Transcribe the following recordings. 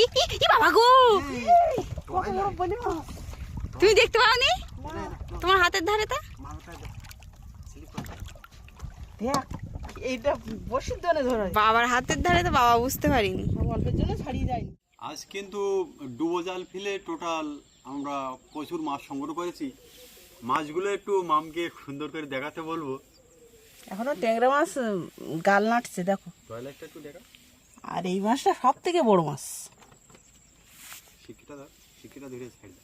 ই, ই, ই বাবা গো। তুমি দেখতে পাওনি? তোমার হাতের ধারে তা? এইটা বসির দনে ধরে বাবার হাতের ধারে তো বাবা বুঝতে পারিনি। অল্পের জন্য ছাড়িয়ে যায়নি। আজ কিন্তু ডুবো জাল ফেলে টোটাল আমরা প্রচুর মাছ সংগ্রহ করেছি। মাছগুলো একটু মামকে সুন্দর করে দেখাতে বলব। এখনও ট্যাংরা মাছ গাল নাটছে দেখো। টয়লেটটা একটু দেখা। আর এই মাছটা সব থেকে বড় মাছ। শিক্ষিটা শিক্ষিটা ধরে সাইড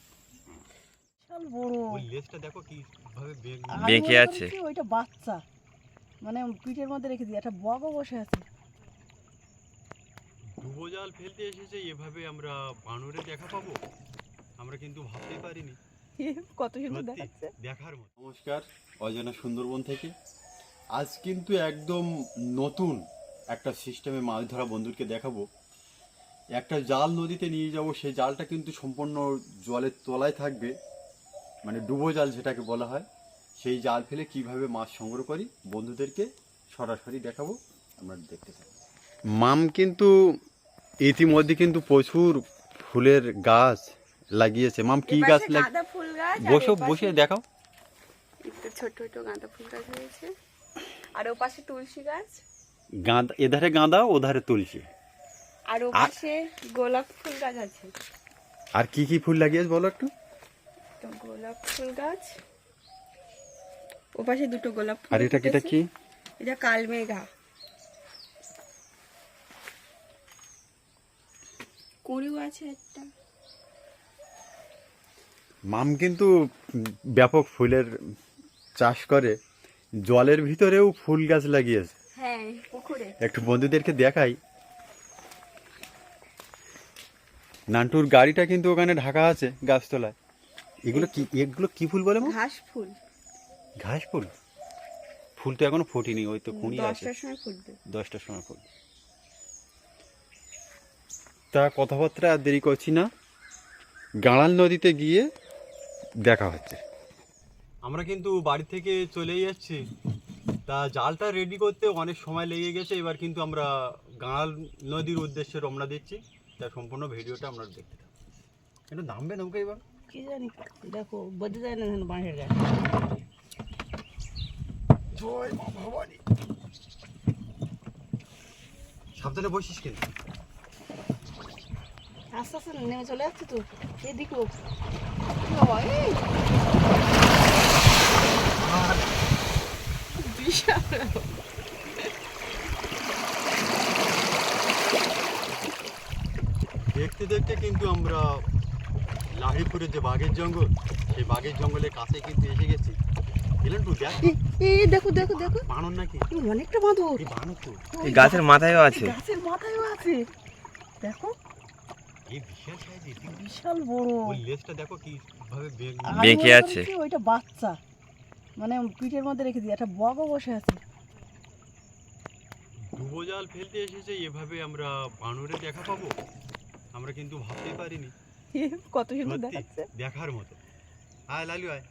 বিশাল বড়। ওই লেজটা দেখো কি ভাবে বেগ বেঁকে আছে। ওইটা বাচ্চা। মানে পিঠের মধ্যে রেখে দিই একটা বগও বসে আছে। ডুবো জাল ফেলতে এসেছে এভাবে আমরা বানরে দেখা পাবো? আমরা কিন্তু ভাবতেই পারিনি। কত সুন্দর দেখাচ্ছে। দেখার মতো। নমস্কার অজানা সুন্দরবন থেকে। আজ কিন্তু একদম নতুন একটা সিস্টেমে মাছ ধরা বন্ধুকে দেখাবো। একটা জাল নদীতে নিয়ে যাব সেই জালটা কিন্তু সম্পূর্ণ জলের তলায় থাকবে মানে ডুবো জাল যেটাকে বলা হয়। সেই জাল ফেলে কীভাবে মাছ সংগ্রহ করি বন্ধুদেরকে সরাসরি দেখাবো আমরা দেখতে থাকি। মাম কিন্তু ইতিমধ্যে কিন্তু প্রচুর ফুলের গাছ লাগিয়েছে। মাম কি গাছ বসো বসে দেখাও। একটু ছোট ছোট গাঁদা ফুল গাছ হয়েছে আর ও পাশে তুলসী গাছ। গাঁদা এধারে গাঁদা ওধারে তুলসী। আর ও পাশে গোলাপ ফুল গাছ আছে। আর কি কি ফুল লাগিয়েছ বলো একটু? তো গোলাপ ফুল গাছ। ওপাশে দুটো গোলাপ ফুল আর এটা কি এটা কি? এটা কালমেঘা। কুড়িও আছে একটা। মাম কিন্তু ব্যাপক ফুলের চাষ করে। জলের ভিতরেও ফুল গাছ লাগিয়েছে। হ্যাঁ পুকুরে। একটু বন্ধুদেরকে দেখাই। নান্টুর গাড়িটা কিন্তু ওখানে ঢাকা আছে গাছতলায়। এগুলো কি এগুলো কি ফুল বলে? ঘাস ফুল। ঘাস ফুল? ফুল তো এখনও ফোটেনি ওই তো কুড়ি আছে। দশটার সময় দশটার সময় ফুল তা কথাবার্তা আর দেরি করছি না। গাঁড়াল নদীতে গিয়ে দেখা হচ্ছে। আমরা কিন্তু বাড়ি থেকে চলেই যাচ্ছি। তা জালটা রেডি করতে অনেক সময় লেগে গেছে এবার কিন্তু আমরা গাঁড়াল নদীর উদ্দেশ্যে রমনা দিচ্ছি। তা সম্পূর্ণ ভিডিওটা আমরা দেখতে থাকব। এটা নামবে নৌকা এবার? কি জানি দেখো বোঝা যায় না ধান বাঁশের গাছ। জয় মা ভবানী। সাবধানে বসিস কিন্তু আস্তে আস্তে নেমে চলে যাচ্ছে তো। এদিকেও বিশাল দেখতে দেখতে কিন্তু আমরা লাহিপুরের যে বাঘের জঙ্গল সেই বাঘের জঙ্গলের কাছে কিন্তু এসে গেছি। এলেন দেখ। এই দেখো দেখো দেখো। বানর নাকি? অনেকটা বাঁদর। এই বানর তো। এই গাছের মাথায়ও আছে। গাছের মাথায়ও আছে। দেখো। এই বিশাল সাইজের বিশাল বড়। ওই লেজটা দেখো কি ভাবে বেঁকে আছে। ওইটা বাচ্চা। মানে পিঠের মধ্যে রেখে দিই একটা বগও বসে আছে। ডুবো জাল ফেলতে এসেছে এভাবে আমরা বানরে দেখা পাবো। আমরা কিন্তু ভাবতেই পারিনি। কত সুন্দর দেখাচ্ছে। দেখার মতো। আয় লালু আয়।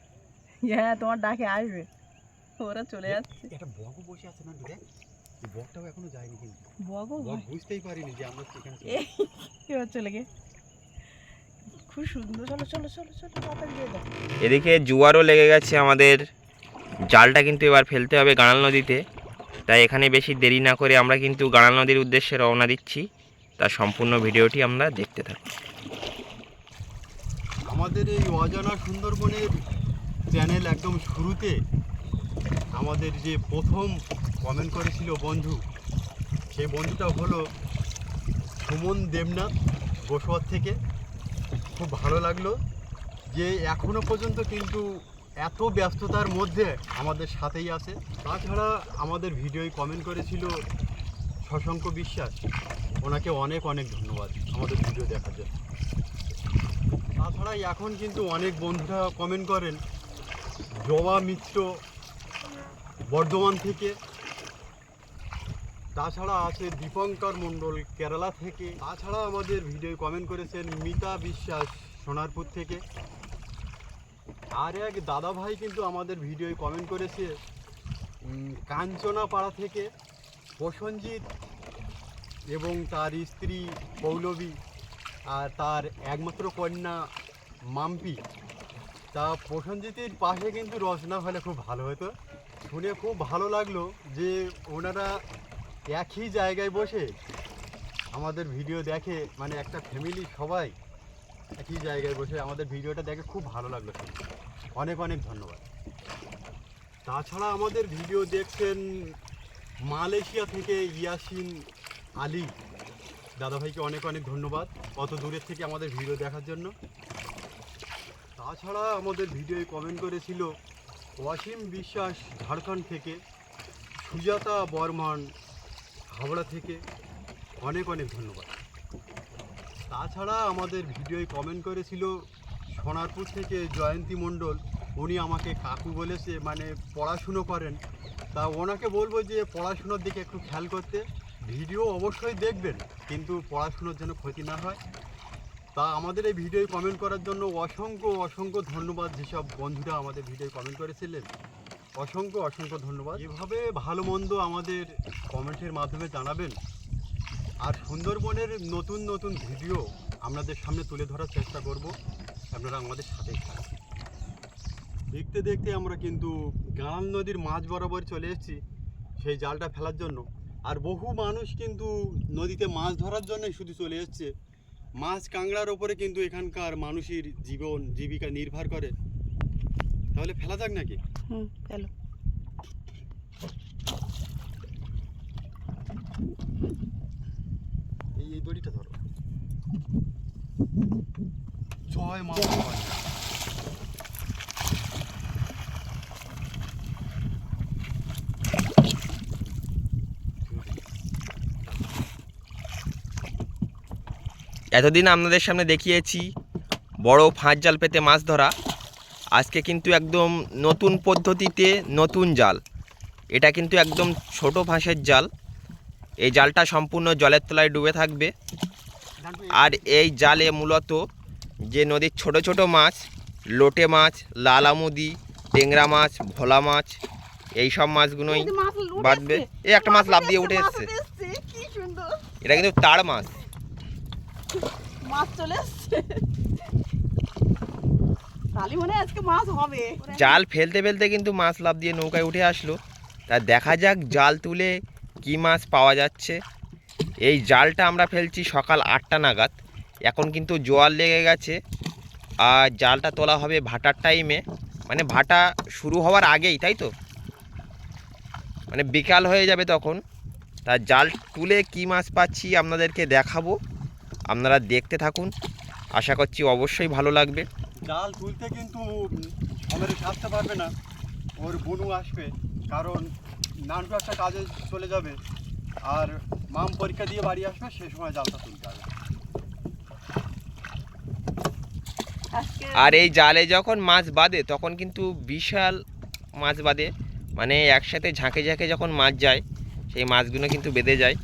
হ্যাঁ তোমার ডাকে আসবে। ওরা চলে যাচ্ছে। একটা বগও বসে আছে না দেখ। এই বগটাও এখনও যায়নি কিন্তু। বগও বগ বুঝতেই পারিনি যে আমরা সেখানে এবার চলে গে খুব সুন্দর। চলো চলো চলো চলো তাড়াতাড়ি দিয়ে দাও এদিকে জোয়ারও লেগে গেছে আমাদের। জালটা কিন্তু এবার ফেলতে হবে গাঁড়াল নদীতে। তাই এখানে বেশি দেরি না করে আমরা কিন্তু গাঁড়াল নদীর উদ্দেশ্যে রওনা দিচ্ছি। তার সম্পূর্ণ ভিডিওটি আমরা দেখতে থাকি। আমাদের এই অজানা সুন্দরবনের চ্যানেল একদম শুরুতে আমাদের যে প্রথম কমেন্ট করেছিল বন্ধু, সেই বন্ধুটা হলো সুমন দেবনাথ বসুয়ার থেকে। খুব ভালো লাগল যে এখনও পর্যন্ত কিন্তু এত ব্যস্ততার মধ্যে আমাদের সাথেই আছে। তাছাড়া আমাদের ভিডিওয় কমেন্ট করেছিল শশাঙ্ক বিশ্বাস। ওনাকে অনেক অনেক ধন্যবাদ আমাদের ভিডিও দেখার জন্য। তাছাড়া এখন কিন্তু অনেক বন্ধুরা কমেন্ট করেন, জবা মিত্র বর্ধমান থেকে, তাছাড়া আছে দীপঙ্কর মণ্ডল কেরালা থেকে, তাছাড়া আমাদের ভিডিও কমেন্ট করেছেন মিতা বিশ্বাস সোনারপুর থেকে। আর এক দাদা ভাই কিন্তু আমাদের ভিডিওয় কমেন্ট করেছে কাঞ্চনাপাড়া থেকে প্রসঞ্জিৎ এবং তার স্ত্রী পৌলবী আর তার একমাত্র কন্যা মাম্পি। তা প্রসেনজিতের পাশে কিন্তু রচনা হলে খুব ভালো হতো। শুনে খুব ভালো লাগল যে ওনারা একই জায়গায় বসে আমাদের ভিডিও দেখে মানে একটা ফ্যামিলি সবাই একই জায়গায় বসে আমাদের ভিডিওটা দেখে খুব ভালো লাগল। অনেক অনেক ধন্যবাদ। তাছাড়া আমাদের ভিডিও দেখছেন মালয়েশিয়া থেকে ইয়াসিন আলী, দাদাভাইকে অনেক অনেক ধন্যবাদ অত দূরের থেকে আমাদের ভিডিও দেখার জন্য। তাছাড়া আমাদের ভিডিওয়ে কমেন্ট করেছিল ওয়াসিম বিশ্বাস ঝাড়খণ্ড থেকে, সুজাতা বর্মন হাওড়া থেকে। অনেক অনেক ধন্যবাদ। তাছাড়া আমাদের ভিডিওয়ে কমেন্ট করেছিল সোনারপুর থেকে জয়ন্তী মণ্ডল। উনি আমাকে কাকু বলেছে মানে পড়াশুনো করেন। তা ওনাকে বলব যে পড়াশুনোর দিকে একটু খেয়াল করতে। ভিডিও অবশ্যই দেখবেন, কিন্তু পড়াশুনোর জন্য ক্ষতি না হয়। তা আমাদের এই ভিডিও কমেন্ট করার জন্য অসংখ্য অসংখ্য ধন্যবাদ যেসব বন্ধুরা আমাদের ভিডিও কমেন্ট করেছিলেন। অসংখ্য অসংখ্য ধন্যবাদ। এভাবে ভালো মন্দ আমাদের কমেন্টের মাধ্যমে জানাবেন। আর সুন্দরবনের নতুন নতুন ভিডিও আপনাদের সামনে তুলে ধরার চেষ্টা করব। আপনারা আমাদের সাথে থাকুন। দেখতে দেখতে আমরা কিন্তু গাঁল নদীর মাঝ বরাবর চলে এসেছি, সেই জালটা ফেলার জন্য। আর বহু মানুষ কিন্তু নদীতে মাছ ধরার জন্যই শুধু চলে এসছে। মাছ কাঁকড়ার ওপরে কিন্তু এখানকার মানুষের জীবন জীবিকা নির্ভর করে। তাহলে ফেলা যাক নাকি? হুম এই দড়িটা ধরো। জয় মা এতদিন আপনাদের সামনে দেখিয়েছি বড় ফাঁস জাল পেতে মাছ ধরা। আজকে কিন্তু একদম নতুন পদ্ধতিতে নতুন জাল। এটা কিন্তু একদম ছোট ফাঁসের জাল। এই জালটা সম্পূর্ণ জলের তলায় ডুবে থাকবে। আর এই জালে মূলত যে নদীর ছোট ছোট মাছ লোটে মাছ লাল আমুদি টেংরা মাছ ভোলা মাছ এই সব মাছগুলোই বাঁধবে। এই একটা মাছ লাফ দিয়ে উঠে এসছে। এটা কিন্তু তার মাছ। মাছ চলে জাল ফেলতে ফেলতে কিন্তু মাছ লাফ দিয়ে নৌকায় উঠে আসলো। তা দেখা যাক জাল তুলে কি মাছ পাওয়া যাচ্ছে। এই জালটা আমরা ফেলছি সকাল আটটা নাগাদ। এখন কিন্তু জোয়ার লেগে গেছে। আর জালটা তোলা হবে ভাটার টাইমে। মানে ভাটা শুরু হওয়ার আগেই, তাই তো? মানে বিকাল হয়ে যাবে তখন। তা জাল তুলে কি মাছ পাচ্ছি আপনাদেরকে দেখাবো। আপনারা দেখতে থাকুন। আশা করছি অবশ্যই ভালো লাগবে। জাল তুলতে কিন্তু সময় আসতে পারবে না। ওর বনু আসবে কারণ নানটু একটা কাজে চলে যাবে। আর মাম পরীক্ষা দিয়ে বাড়ি আসবে সে সময় জালটা তুলতে হবে। আর এই জালে যখন মাছ বাঁধে তখন কিন্তু বিশাল মাছ বাঁধে। মানে একসাথে ঝাঁকে ঝাঁকে যখন মাছ যায় সেই মাছগুলো কিন্তু বেঁধে যায়।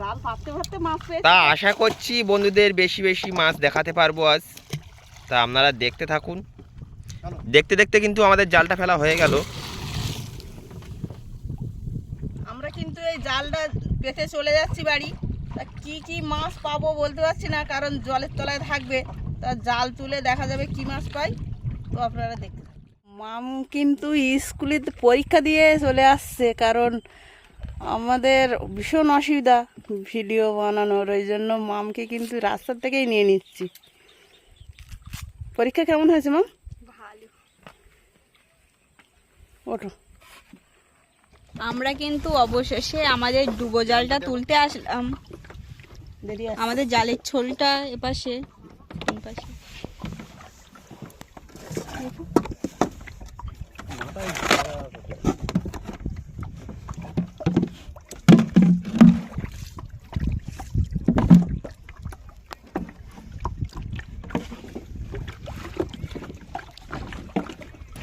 জাল পাততে পাততে মাছ পেয়েছে তা আশা করছি বন্ধুদের বেশি বেশি মাছ দেখাতে পারব আজ। তা আপনারা দেখতে থাকুন। দেখতে দেখতে কিন্তু আমাদের জালটা ফেলা হয়ে গেল। আমরা কিন্তু এই জালটা পেতে চলে যাচ্ছি বাড়ি। তা কি কি মাছ পাবো বলতে পারছি না কারণ জলের তলায় থাকবে। তা জাল তুলে দেখা যাবে কি মাছ পাই। তো আপনারা দেখতে মাম কিন্তু স্কুলে পরীক্ষা দিয়ে চলে আসছে কারণ আমাদের ভীষণ অসুবিধা ভিডিও বানানোর ওই জন্য মামকে কিন্তু রাস্তার থেকেই নিয়ে নিচ্ছি। পরীক্ষা কেমন হয়েছে মাম? ভালো। ওঠো। আমরা কিন্তু অবশেষে আমাদের ডুবো জালটা তুলতে আসলাম। আমাদের জালের ছোলটা এপাশে এপাশে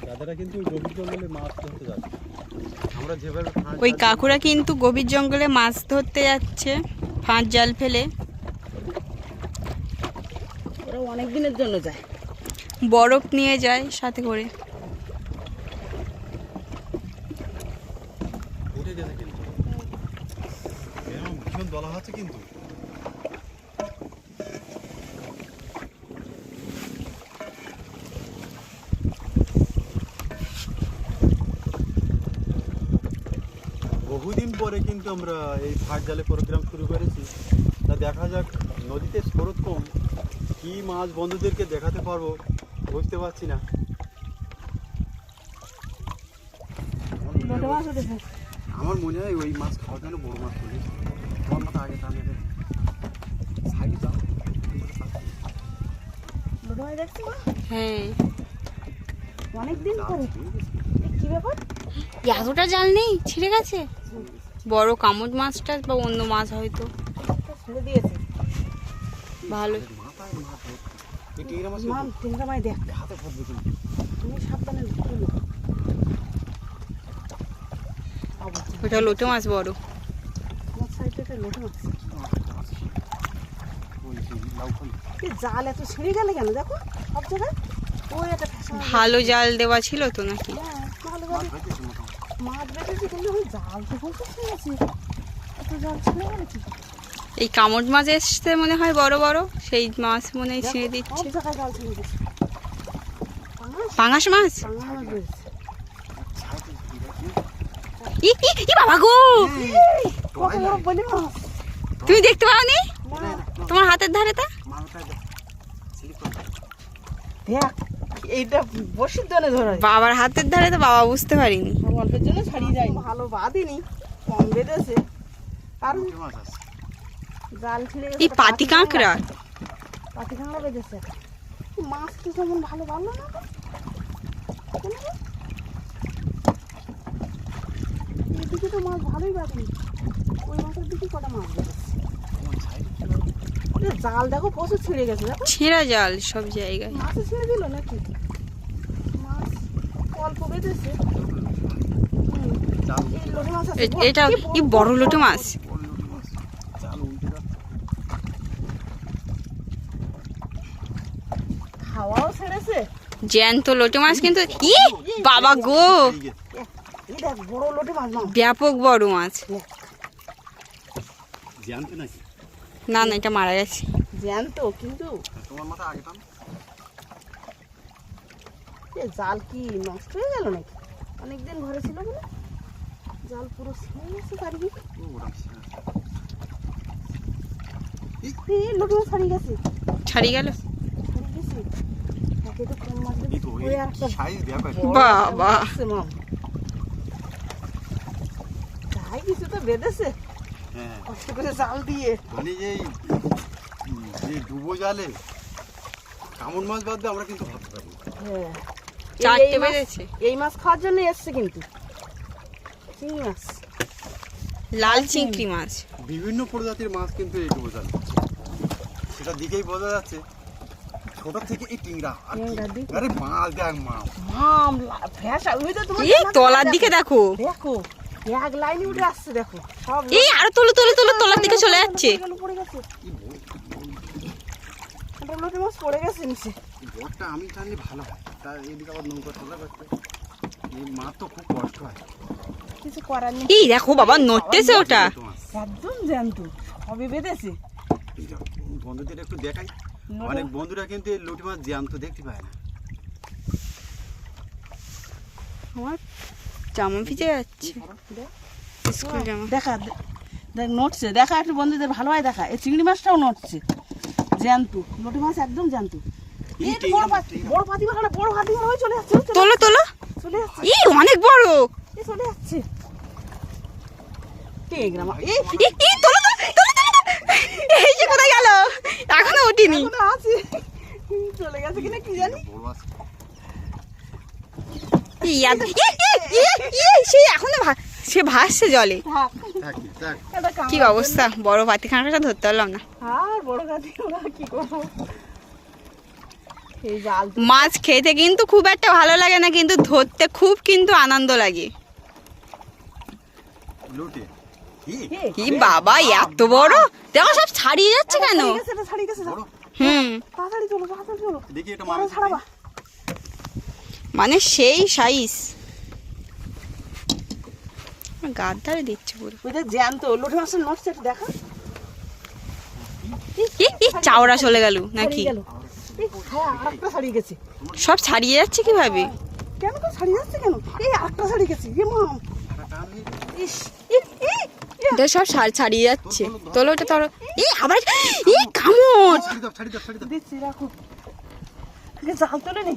দাদারা কিন্তু গভীর জঙ্গলে মাছ ধরতে যাচ্ছে। আমরা যেভাবে ওই কাকুরা কিন্তু গভীর জঙ্গলে মাছ ধরতে যাচ্ছে ফাঁস জাল ফেলে। ওরা অনেক দিনের জন্য যায়। বরফ নিয়ে যায় সাথে করে উঠে যেতে কিন্তু এরকম ভীষণ দলা হচ্ছে কিন্তু পরে কিন্তু আমরা এই ফাট জালে প্রোগ্রাম শুরু করেছি। তা দেখা যাক নদীতে স্রোত কম কী মাছ বন্ধুদেরকে দেখাতে পারব বুঝতে পারছি না। আমার মনে হয় ওই মাছ খাওয়ার জন্য বড় মাছ তুলে তোমার মতো আগে টানে সাইডে যাও হ্যাঁ। অনেক দিন পরে। এ কি ব্যাপার? এতটা জাল নেই ছিঁড়ে গেছে। বড় কামড় মাছটা বা অন্য মাছ হয়তো। ভালো। ওটা লোটে মাছ বড়। সাইডে একটা লোটে মাছ ওই সেই লাউ ফল এই জাল এত ছিঁড়ে গেলে কেন? দেখো সব জায়গায় একটা ভালো জাল দেওয়া ছিল তো নাকি? হ্যাঁ ভালো মাছ কিন্তু জাল তো এত জাল কি এই কামড় মাছ এসছে মনে হয় বড় বড় সেই মাছ মনে হয় ছিঁড়ে দিচ্ছে। পাঙাশ মাছ? ই বাবা গো! তুমি দেখতে পাওনি? তোমার হাতের স্লিপ করে দেখ এইটা বসির ধরে বাবার হাতের ধারে তো বাবা বুঝতে পারিনি। অল্পের জন্য ছাড়িয়ে যায় ভালো বাঁধিনি কম বেঁধেছে। কারণ মাছ জাল ছিঁড়ে এই পাতি কাঁকড়া। পাতি কাঁকড়া বেঁধেছে। মাছ কি কেমন ভালো ভালো না তো? এদিকে তো মাছ ভালোই বাঁধেনি। ওই মাছের দিকে কটা মাছ বেঁধেছে? জাল দেখো প্রচুর ছিঁড়ে গেছে দেখো। ছেঁড়া জাল সব জায়গায়। মাছে ছেড়ে দিল নাকি? মাছ অল্প বেঁধেছে। এটা কি বড় লোটে মাছ? খাওয়াও ছেড়েছে। জ্যান্ত লোটে মাছ কিন্তু ই! বাবা গো! ব্যাপক বড় মাছ। জ্যান্ত নাকি? না না এটা মারা গেছে। জ্যান্ত কিন্তু। তোমার মাথা আগে টান এ জাল কি নষ্ট হয়ে গেল নাকি? অনেকদিন ঘরে ছিল বলে? জাল পুরো ছিঁড়ে গেছে পারবি মাছ ছাড়িয়ে গেছে। ছাড়িয়ে গেল? বাবা। কিছু তো বেঁধেছে। কষ্ট করে জাল দিয়ে। মানে যে এই, যে ডুবো জালে কামড় মাছ বাদ দিয়ে আমরা কিন্তু ভাবতে পারি হ্যাঁ। এই- চারটে মাছ- এই মাছ খাওয়ার জন্য এসছে কিন্তু। চিংড়ি মাছ। লাল চিংড়ি মাছ। বিভিন্ন প্রজাতির মাছ কিন্তু এই ডুবো জালে। সেটা দিকেই বোঝা যাচ্ছে ছোট থেকে এই টিংরা আর মাছ দেখ মাছ। মাম লা- ওই তো তোমার এই তলার দিকে দেখো। দেখো। এক লাইনে উঠে আসছে দেখো। সব এই আরও তোলো তোলো তোলো তলার দিকে চলে যাচ্ছে। পড়ে গেছে। লোটে মাছ পড়ে গেছে নিচে। বটটা আমি টানলে ভালো হয়। তা এদিকে আবার নৌকা তোলা করতে এই মাছ তো খুব কষ্ট হয়। কিছু করার নেই। এই দেখো বাবা নড়তেছে ওটা। একদম জ্যান্ত সবই বেঁধেছে। বন্ধুদের একটু দেখাই। অনেক বন্ধুরা কিন্তু এই লুটি মাছ জ্যান্ত দেখতে পায় না। আমার জামা ভিজে যাচ্ছে। স্কুল জামা। দেখা দেখ নড়ছে। দেখা একটু বন্ধুদের ভালো হয় দেখা। এই চিংড়ি মাছটাও নড়ছে। জ্যান্ত। লোটে মাছ একদম জ্যান্ত। বড় পাতি বড় বড় চলে যাচ্ছে চলে তোলো তোলো। চলে যাচ্ছে এই অনেক বড়। চলে যাচ্ছে টেগ্রাম এই এই, এই, তোলো, তোলো, তোলো, তোলো, তোলো। এই যে কোথায় গেল? এখনও আছে। চলে গেছে কিনা কি জানি বড় মাছ এই এত- এই, এই, এই, এই, সে এখনও ভা- সে ভাসছে জলে। থাক থাকি থাক এটা কামড় কি অবস্থা? বড় পাতিখাঁকাটা ধরতে পারলাম না। আর বড় কাঠি ওরা কি করব? এই জাল তো- মাছ খেতে কিন্তু খুব একটা ভালো লাগে না কিন্তু ধরতে খুব কিন্তু আনন্দ লাগে। কি? বাবা এত বড়? দেখো সব ছাড়িয়ে যাচ্ছে কেন? গেছে, বড় হুম। তাড়াতাড়ি চলো তাড়াতাড়ি চলো। দেখি এটা আরও ছাড়াবা। মানে সেই সাইজ গাদ ধারে দিচ্ছে পুরো। ওই যে জ্যান্ত লোটে মাছের নড়ছে একটু দেখা। ই, ই, চাওড়া চলে গেল নাকি? হ্যাঁ সব ছাড়িয়ে যাচ্ছে কীভাবে? কেন তো ছাড়িয়ে যাচ্ছে কেন? এই আরেকটা ছাড়িয়ে গেছে এ ই, ই, এটা এটা সব ছাড় ছাড়িয়ে যাচ্ছে। তোলো ওটা তোলো এই আবার এই কামড়! দিচ্ছি রাখো। জাল তুলে নি।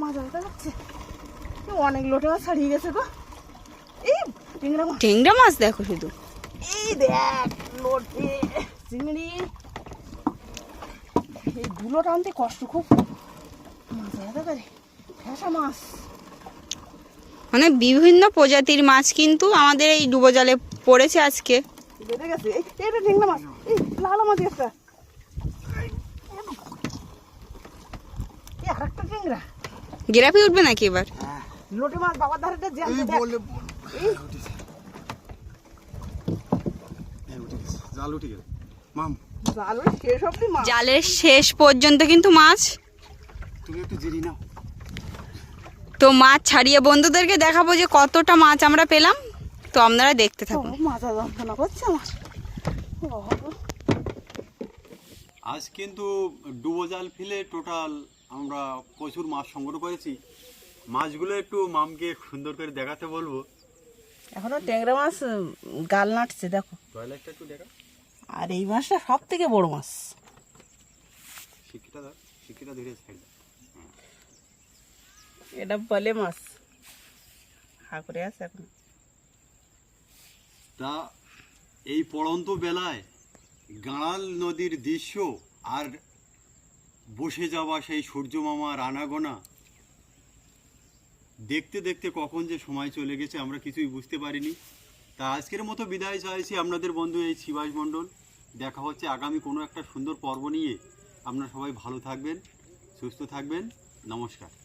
মাছ যাচ্ছে এ অনেক লোটে মাছ ছাড়িয়ে গেছে গো এই চিংড়া মাছ টেংরা মাছ দেখো শুধু এই দেখ লোটে চিংড়ি এই গুলো টানতে কষ্ট খুব মাছ ফ্যাসা মানে বিভিন্ন প্রজাতির মাছ কিন্তু আমাদের এই ডুবো জলে পড়েছে আজকে গেছে এটা মাছ এই লাল মাছ একটা একটা চিংড়া গেরাপি উঠবে নাকি এবার? লোটে মাছ বাবার ধারেটা জ্যান্ত জাল উঠে গেছে। মাম। জাল শেষ অব্দি মাছ। জালের শেষ পর্যন্ত কিন্তু মাছ? তুমি একটু জেরি নাও। তো মাছ ছাড়িয়ে বন্ধুদেরকে দেখাবো যে কতটা মাছ আমরা পেলাম। তো আপনারা দেখতে থাকুন। মাথা যন্ত্রণা করছে আমার। আজ কিন্তু ডুবো জাল ফেলে টোটাল আমরা প্রচুর মাছ সংগ্রহ করেছি। মাছগুলো একটু মামকে সুন্দর করে দেখাতে বলব। এখনও ট্যাংরা মাছ গাল নাটছে দেখো। টয়লেটটা একটু দেখা। আর এই মাছটা সব থেকে বড় মাছ। শিক্ষিটা শিক্ষিটা ধরে সাইড। এটা বলে মাছ। হা করে আছে এখন। তা এই পড়ন্ত বেলায় গাঁড়াল নদীর দৃশ্য আর বসে যাওয়া সেই সূর্য মামার আনাগোনা দেখতে দেখতে কখন যে সময় চলে গেছে, আমরা কিছুই বুঝতে পারিনি। তা আজকের মতো বিদায় চাইছি আপনাদের বন্ধু এই শিবাস মণ্ডল। দেখা হচ্ছে আগামী কোনো একটা সুন্দর পর্ব নিয়ে। আপনারা সবাই ভালো থাকবেন, সুস্থ থাকবেন। নমস্কার।